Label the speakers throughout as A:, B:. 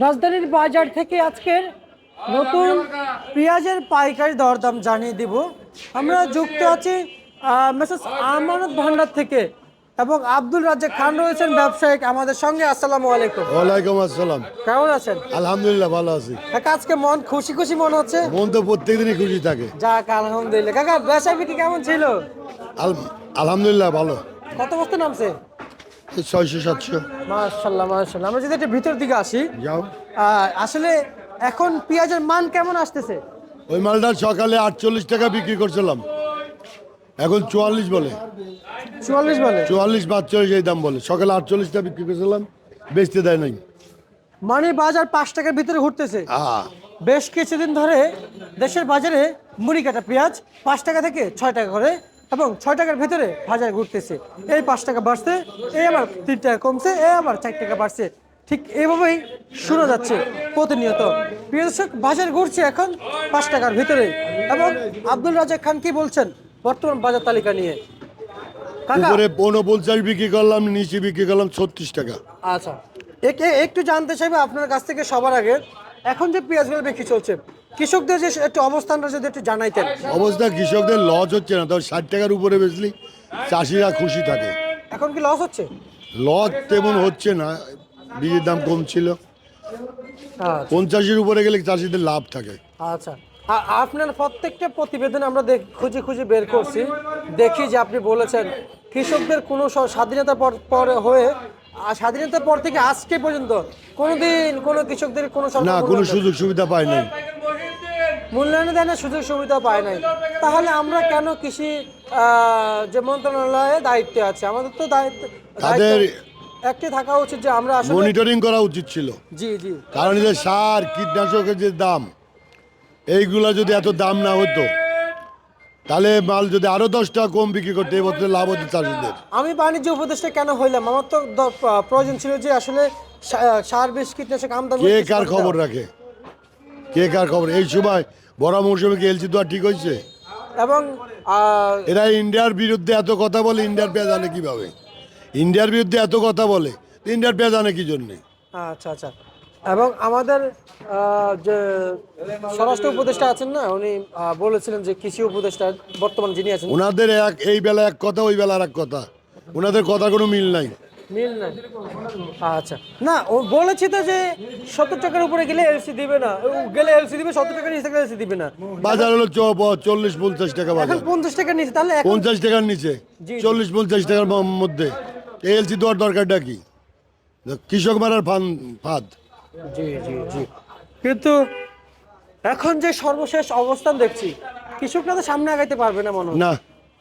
A: রাজধানীর বাজার থেকে আজকের নতুন পেঁয়াজের পাইকারি দরদাম জানিয়ে দিব। আমরা যুক্ত আছি মেসেস আমানত ভান্ডার থেকে এবং আব্দুল রাজ্জাক খান রয়েছেন ব্যবসায়িক আমাদের সঙ্গে। আসসালামু আলাইকুম।
B: ওয়ালাইকুম আসসালাম।
A: কেমন আছেন?
B: আলহামদুলিল্লাহ ভালো আছি।
A: কাকা আজকে মন খুশি খুশি মনে হচ্ছে?
B: মন তো প্রত্যেক দিনই খুশি থাকে।
A: যাক আলহামদুলিল্লাহ। কাকা ব্যবসা বিক্রি কেমন ছিল?
B: আল- আলহামদুলিল্লাহ ভালো।
A: কত বস্তু নামছে?
B: ছয়শো সাতশো।
A: মাশাল্লাহ মাশাল্লাহ। আমরা যদি একটু ভিতর দিকে আসি
B: যাও।
A: আসলে এখন পেঁয়াজের মান কেমন আসতেছে?
B: ওই মালটা সকালে আটচল্লিশ টাকা বিক্রি করছিলাম। এখন চুয়াল্লিশ বলে।
A: চুয়াল্লিশ বলে?
B: চুয়াল্লিশ পাঁচচল্লিশ এই দাম বলে। সকালে আটচল্লিশ টাকা বিক্রি করছিলাম বেচতে দেয় নাই।
A: মানে বাজার পাঁচ টাকার ভিতরে ঘুরতেছে। বেশ কিছুদিন ধরে দেশের বাজারে মুড়ি কাটা পেঁয়াজ পাঁচ টাকা থেকে ছয় টাকা করে এবং ছয় টাকার ভিতরে বাজার ঘুরতেছে। এই পাঁচ টাকা বাড়ছে এই আবার তিন টাকা কমছে এই আবার চার টাকা বাড়ছে। ঠিক এভাবেই শোনা যাচ্ছে প্রতিনিয়ত। প্রিয় দর্শক বাজার ঘুরছে এখন পাঁচ টাকার ভিতরে। এবং আব্দুল রাজাক খান কি বলছেন বর্তমান বাজার তালিকা নিয়ে?
B: উপরে পনেরো পঞ্চাশ বিক্রি করলাম নিচে বিক্রি করলাম ছত্রিশ টাকা।
A: আচ্ছা। একে একটু জানতে চাইব আপনার কাছ থেকে সবার আগে এখন যে পেঁয়াজগুলো বিক্রি চলছে কৃষকদের যে একটু অবস্থানটা যদি একটু জানাইতেন।
B: অবস্থা কৃষকদের লস হচ্ছে না তবে ষাট টাকার উপরে বেচলি চাষিরা খুশি থাকে।
A: এখন কি লস হচ্ছে?
B: লস তেমন হচ্ছে না বীজের দাম কম ছিল
A: আচ্ছা।
B: পঞ্চাশের উপরে গেলে চাষিদের লাভ থাকে।
A: আচ্ছা। আ- আপনার প্রত্যেকটা প্রতিবেদন আমরা দেখ খুঁজে খুঁজে বের করছি। দেখি যে আপনি বলেছেন কৃষকদের কোনো স- স্বাধীনতার পর পরে হয়ে আর স্বাধীনতার পর থেকে আজকে পর্যন্ত কোনোদিন কোনো কৃষকদের কোনো
B: না কোনো সুযোগ সুবিধা পায় নাই।
A: মূল্যায়ন দেয় সুযোগ সুবিধা পায় নাই। তাহলে আমরা কেন কৃষি যে মন্ত্রণালয়ে দায়িত্বে আছে? আমাদের তো দায়িত্ব
B: তাদের-
A: একটি থাকা উচিত যে আমরা আসলে
B: মনিটরিং করা উচিত ছিল।
A: জি জি।
B: কারণ যে সার কীটনাশকের যে দাম এইগুলা যদি এত দাম না হতো তাহলে মাল যদি আরও দশ টাকা কম বিক্রি করতে এবছর লাভ হতো চাষিদের।
A: আমি বাণিজ্য উপদেষ্টা কেন হইলাম? আমার তো প্রয়োজন ছিল যে আসলে সার বিষ কীটনাশক আমদানি
B: কে কার খবর রাখে? কে কার খবর? এই সময় বড় মৌসুমে কি এলসি দেওয়া ঠিক হয়েছে?
A: এবং
B: এরা ইন্ডিয়ার বিরুদ্ধে এত কথা বলে ইন্ডিয়ার পেঁয়াজ আনে কীভাবে? ইন্ডিয়ার বিরুদ্ধে এত কথা বলে ইন্ডিয়ার পেঁয়াজ আনে কি জন্যে?
A: আচ্ছা আচ্ছা। এবং আমাদের যে স্বরাষ্ট্র উপদেষ্টা আছেন না উনি বলেছিলেন যে কৃষি উপদেষ্টা বর্তমান যিনি আছেন।
B: ওনাদের এক এই বেলা এক কথা ওই বেলা আর এক কথা। ওনাদের কথা কোনো মিল নাই।
A: মিল আচ্ছা। না ও বলেছি তো যে সত্তর টাকার উপরে গেলে এলসি দিবে না। ও গেলে এলসি দিবে সত্তর টাকার নিচে এলসি দিবে না।
B: বাজার হলো চল্লিশ পঞ্চাশ টাকা বাজার।
A: পঞ্চাশ টাকার নিচে তাহলে
B: পঞ্চাশ টাকার নিচে চল্লিশ পঞ্চাশ টাকার মধ্যে। এলসি দেওয়ার দরকারটা কি? কৃষক মারার ফান ফাঁদ।
A: জি জি জি। কিন্তু এখন যে সর্বশেষ অবস্থান দেখছি কৃষকরা তো সামনে আগাইতে পারবে না মনে হয়।
B: না।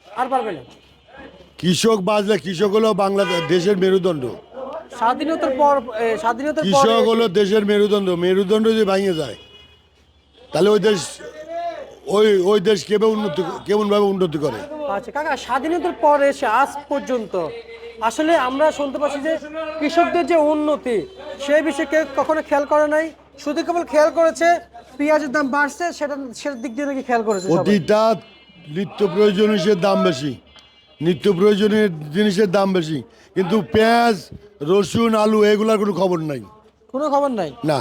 A: আর পারবে না।
B: কৃষক বাজলে কৃষক হলো বাংলাদেশ দেশের মেরুদণ্ড।
A: স্বাধীনতার পর স্বাধীনতার
B: কৃষক হলো দেশের মেরুদণ্ড। মেরুদণ্ড যদি ভাঙে যায় তাহলে ওই দেশ ওই ওই দেশ কেমন উন্নতি কেমনভাবে উন্নতি করে?
A: আচ্ছা কাকা স্বাধীনতার পর এসে আজ পর্যন্ত আসলে আমরা শুনতে পাচ্ছি যে কৃষকদের যে উন্নতি সেই বিষয়ে কেউ কখনো খেয়াল করে নাই। শুধু কেবল খেয়াল করেছে পেঁয়াজের দাম বাড়ছে সেটা সেটার দিক দিয়ে নাকি খেয়াল করেছে।
B: প্রতিটা নিত্য প্রয়োজনীয় জিনিসের দাম বেশি। নিত্য প্রয়োজনীয় জিনিসের দাম বেশি। কিন্তু পেঁয়াজ রসুন আলু এগুলার কোনো খবর নাই।
A: কোনো খবর নাই?
B: না।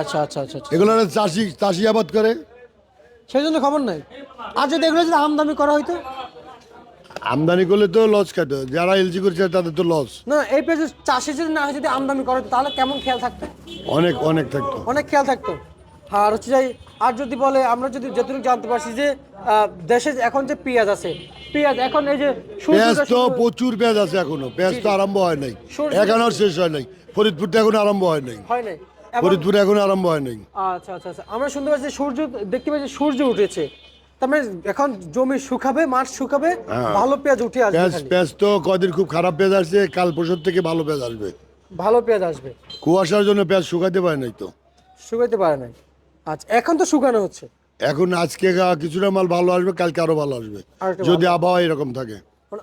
A: আচ্ছা আচ্ছা আচ্ছা আচ্ছা।
B: এগুলো চাষি চাষি আবাদ করে।
A: সেই জন্য খবর নাই? আর যদি এগুলো যদি আমদানি করা হইতো?
B: আমদানি করলে তো লস খাতে যারা এলজি করছে তাদের তো লস
A: না এই পেঁয়াজ চাষি যদি না হয় যদি আমদানি করা হতো তাহলে কেমন খেয়াল থাকতো?
B: অনেক অনেক থাকতো।
A: অনেক খেয়াল থাকতো? আর হচ্ছে যাই আর যদি বলে আমরা যদি যতটুকু জানতে পারছি যে দেশে এখন যে পেঁয়াজ আছে পেঁয়াজ এখন এই যে
B: পেঁয়াজ তো প্রচুর পেঁয়াজ আছে এখনও। পেঁয়াজ তো আরম্ভ হয় নাই।
A: সূর্য-
B: এখনও শেষ হয় নাই। ফরিদপুরটা এখন আরম্ভ হয় নাই।
A: হয় নাই।
B: ফরিদপুর এখন আরম্ভ হয় নাই।
A: আচ্ছা আচ্ছা আচ্ছা। আমরা শুনতে পাচ্ছি সূর্য দেখতে পাচ্ছি সূর্য উঠেছে। তার মানে এখন জমি শুকাবে মাঠ শুকাবে
B: হ্যাঁ।
A: ভালো পেঁয়াজ উঠে আসবে
B: পেঁয়াজ তো কদিন খুব খারাপ পেঁয়াজ আসছে কাল পরশুর থেকে ভালো পেঁয়াজ আসবে।
A: ভালো পেঁয়াজ আসবে।
B: কুয়াশার জন্য পেঁয়াজ শুকাতে পারে নাই তো।
A: শুকাইতে পারে নাই। আচ্ছা এখন তো শুকানো হচ্ছে।
B: এখন আজকে কিছুটা মাল ভালো আসবে কালকে আরও ভালো আসবে। যদি আবহাওয়া এরকম থাকে।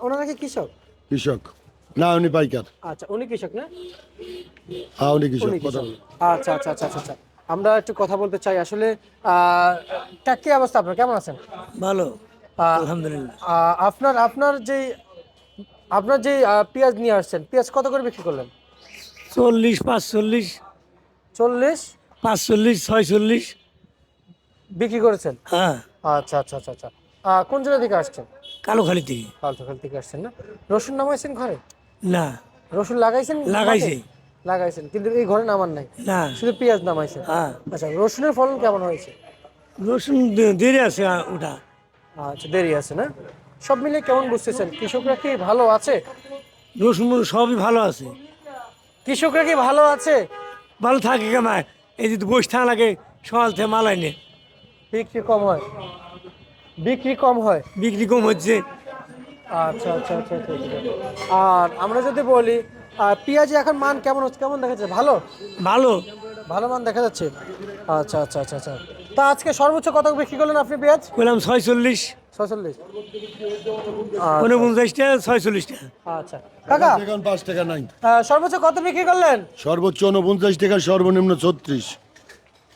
A: ওনারা কি কৃষক?
B: কৃষক। না উনি পাইকার।
A: আচ্ছা উনি কৃষক না?
B: হ্যাঁ উনি কৃষক।
A: আচ্ছা আচ্ছা আচ্ছা আচ্ছা আচ্ছা। আমরা একটু কথা বলতে চাই। আসলে কি অবস্থা আপনার? কেমন আছেন?
C: ভালো আলহামদুলিল্লাহ।
A: আপনার আপনার যে আপনার যে পেঁয়াজ নিয়ে আসছেন পেঁয়াজ কত করে বিক্রি করলেন?
C: চল্লিশ পাঁচচল্লিশ।
A: চল্লিশ?
C: পাঁচচল্লিশ ছয়চল্লিশ।
A: বিক্রি করেছেন?
C: হ্যাঁ।
A: আচ্ছা আচ্ছা আচ্ছা আচ্ছা। কোন জেলা থেকে আসছেন?
C: কালোখালি থেকে।
A: পালতোখাল থেকে আসছেন না? রসুন নামাইছেন ঘরে?
C: না।
A: রসুন লাগাইছেন
C: লাগাইছি।
A: লাগাইছেন কিন্তু এই ঘরে নামান নাই?
C: না।
A: শুধু পেঁয়াজ নামাইছেন?
C: হ্যাঁ।
A: আচ্ছা রসুনের ফলন কেমন হয়েছে?
C: রসুন দেরি আছে ওটা।
A: আচ্ছা দেরি আছে না? সব মিলে কেমন বুঝতেছেন? কৃষকরা কি ভালো আছে?
C: রসুন সবই ভালো আছে।
A: কৃষকরা কি ভালো আছে?
C: ভালো থাকে কেমায় এই যদি বসে থাকা লাগে সকাল থেকে মালাই নে।
A: বিক্রি কম হয়। বিক্রি কম হয়?
C: বিক্রি কম হচ্ছে।
A: আচ্ছা আচ্ছা আচ্ছা আচ্ছা, আছে আর আমরা যদি বলি পেঁয়াজে এখন মান কেমন হচ্ছে? কেমন দেখা যাচ্ছে? ভালো?
C: ভালো।
A: ভালো মান দেখা যাচ্ছে? আচ্ছা আচ্ছা আচ্ছা আচ্ছা। তা আজকে সর্বোচ্চ কত বিক্রি করলেন আপনি পেঁয়াজ?
C: বললাম ছয়চল্লিশ। উনপঞ্চাশটা ছয়চল্লিশটা।
A: আচ্ছা। কাকা
B: এখন পাঁচ টাকা নাই।
A: সর্বোচ্চ কত বিক্রি করলেন?
B: সর্বোচ্চ উনপঞ্চাশ টাকা সর্বনিম্ন ছত্রিশ।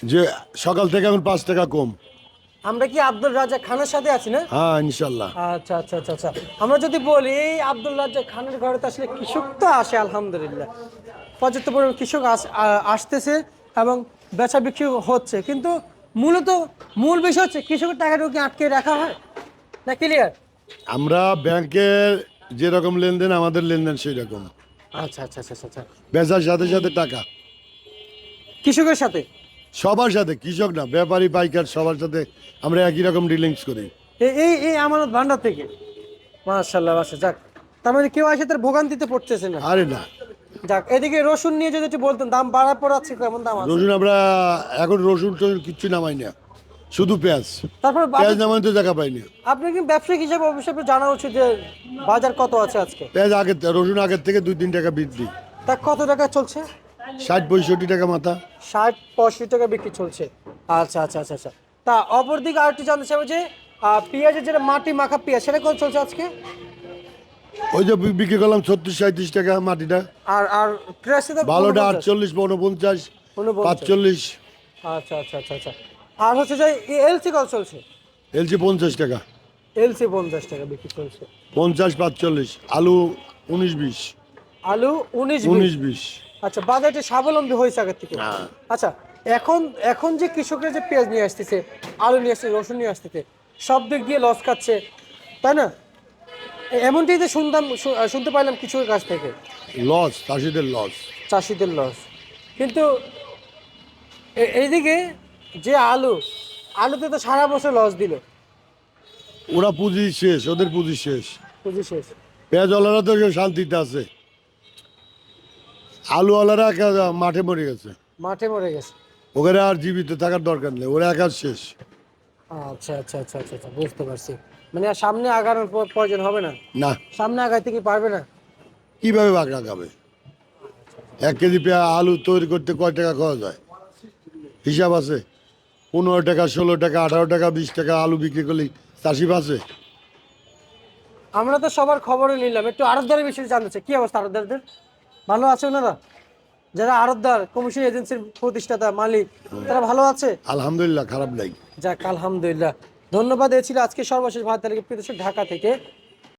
B: যে সকাল থেকে এখন পাঁচ টাকা কম।
A: আমরা কি আব্দুল রাজা খানের সাথে আছি না?
B: হ্যাঁ ইনশাল্লাহ।
A: আচ্ছা আচ্ছা আচ্ছা আচ্ছা। আমরা যদি বলি এই আব্দুল রাজ্জাক খানের ঘরে তো আসলে কৃষক তো আসে আলহামদুলিল্লাহ। পর্যাপ্ত পরিমাণ কৃষক আস- আসতেছে এবং বেচা বিক্রি হচ্ছে। কিন্তু মূলত মূল বিষয় হচ্ছে কৃষকের টাকাটা কি আটকে রাখা হয়। না ক্লিয়ার
B: আমরা ব্যাংকের যেরকম লেনদেন আমাদের লেনদেন সেই রকম
A: আচ্ছা আচ্ছা আচ্ছা আচ্ছা, আচ্ছা।
B: বেচার সাথে সাথে টাকা।
A: কৃষকের সাথে?
B: সবার সাথে কৃষক না ব্যাপারী পাইকার সবার সাথে আমরা একই রকম ডিলিংস করি।
A: এই এই এই আমানত ভান্ডার থেকে। মাশাল্লাহ মাশা যাক। তার মানে কেউ আসে তার ভোগান্তিতে পড়তেছে না।
B: আরে না।
A: যাক এদিকে রসুন নিয়ে যদি একটু বলতেন দাম বাড়ার পর আছে কেমন দাম আছে?
B: রসুন আমরা এখন রসুন টসুন কিচ্ছু নামাই না। শুধু পেঁয়াজ।
A: তারপর
B: পেঁয়াজ নামাই তো দেখা পাইনি
A: আপনি কি ব্যবসায়িক হিসাবে অবশ্যই আপনার জানা উচিত যে বাজার কত আছে আজকে?
B: পেঁয়াজ আগের রসুন আগের থেকে দুই তিন টাকা বৃদ্ধি
A: তা কত টাকা চলছে?
B: ষাট পঁয়ষট্টি টাকা মাথা।
A: ষাট পঁয়ষট্টি টাকা বিক্রি চলছে। আচ্ছা আচ্ছা আচ্ছা আচ্ছা। তা অপরদিকে আরেকটি জানতে চাইব যে পেঁয়াজের যেটা মাটি মাখা পেঁয়াজ সেটা কত চলছে আজকে?
B: ওই যে বিক্রি করলাম ছত্রিশ সাঁত্রিশ টাকা মাটিটা।
A: আর আর
B: ভালোটা
A: 49
B: আটচল্লিশ উনপঞ্চাশ। পাঁচচল্লিশ।
A: আচ্ছা আচ্ছা আচ্ছা আচ্ছা। আর হচ্ছে যে এলসি কত চলছে?
B: এলচি পঞ্চাশ টাকা।
A: এলসি পঞ্চাশ টাকা বিক্রি চলছে।
B: পঞ্চাশ পাঁচচল্লিশ আলু উনিশ বিশ।
A: আলু উনিশ
B: উনিশ বিশ।
A: আচ্ছা বাজারটা স্বাবলম্বী হয়েছে আগের থেকে?
B: হ্যাঁ।
A: আচ্ছা এখন এখন যে কৃষকরা যে পেঁয়াজ নিয়ে আসতেছে আলু নিয়ে আসছে রসুন নিয়ে আসতেছে সব দিক দিয়ে লস খাচ্ছে তাই না? এমনটাই তো শুনতাম শুনতে পাইলাম কৃষকের কাছ থেকে।
B: লস চাষিদের লস
A: চাষিদের লস কিন্তু এইদিকে যে আলু আলুতে তো সারা বছর লস দিল।
B: ওরা পুঁজি শেষ ওদের পুঁজি শেষ।
A: পুঁজি শেষ।
B: পেঁয়াজওয়ালারা তো শান্তিতে আছে। আলুওয়ালারা একা মাঠে মরে গেছে।
A: মাঠে মরে গেছে।
B: ওখানে আর জীবিত থাকার দরকার নেই ওরা একা শেষ।
A: আচ্ছা আচ্ছা আচ্ছা আচ্ছা আচ্ছা বুঝতে পারছি। মানে আর সামনে আগানোর প্রয়োজন হবে না।
B: না।
A: সামনে আগাইতে কি পারবে না?
B: কীভাবে বাঘ লাগাবে এক কেজি পেঁয়া আলু তৈরি করতে কয় টাকা খরচ হয়? হিসাব আছে? পনেরো টাকা ষোলো টাকা আঠারো টাকা বিশ টাকা আলু বিক্রি করলে চাষি বাঁচে?
A: আমরা তো সবার খবরও নিলাম। একটু আড়তদারের বিষয়ে জানতে চাই। কি অবস্থা আড়তদারদের? ভালো আছে ওনারা? যারা আড়তদার কমিশন এজেন্সির প্রতিষ্ঠাতা মালিক তারা ভালো আছে?
B: আলহামদুলিল্লাহ খারাপ নাই।
A: যাক আলহামদুলিল্লাহ। ধন্যবাদ এ ছিল আজকে সর্বশেষ ভারত তালিকা প্রদেশের ঢাকা থেকে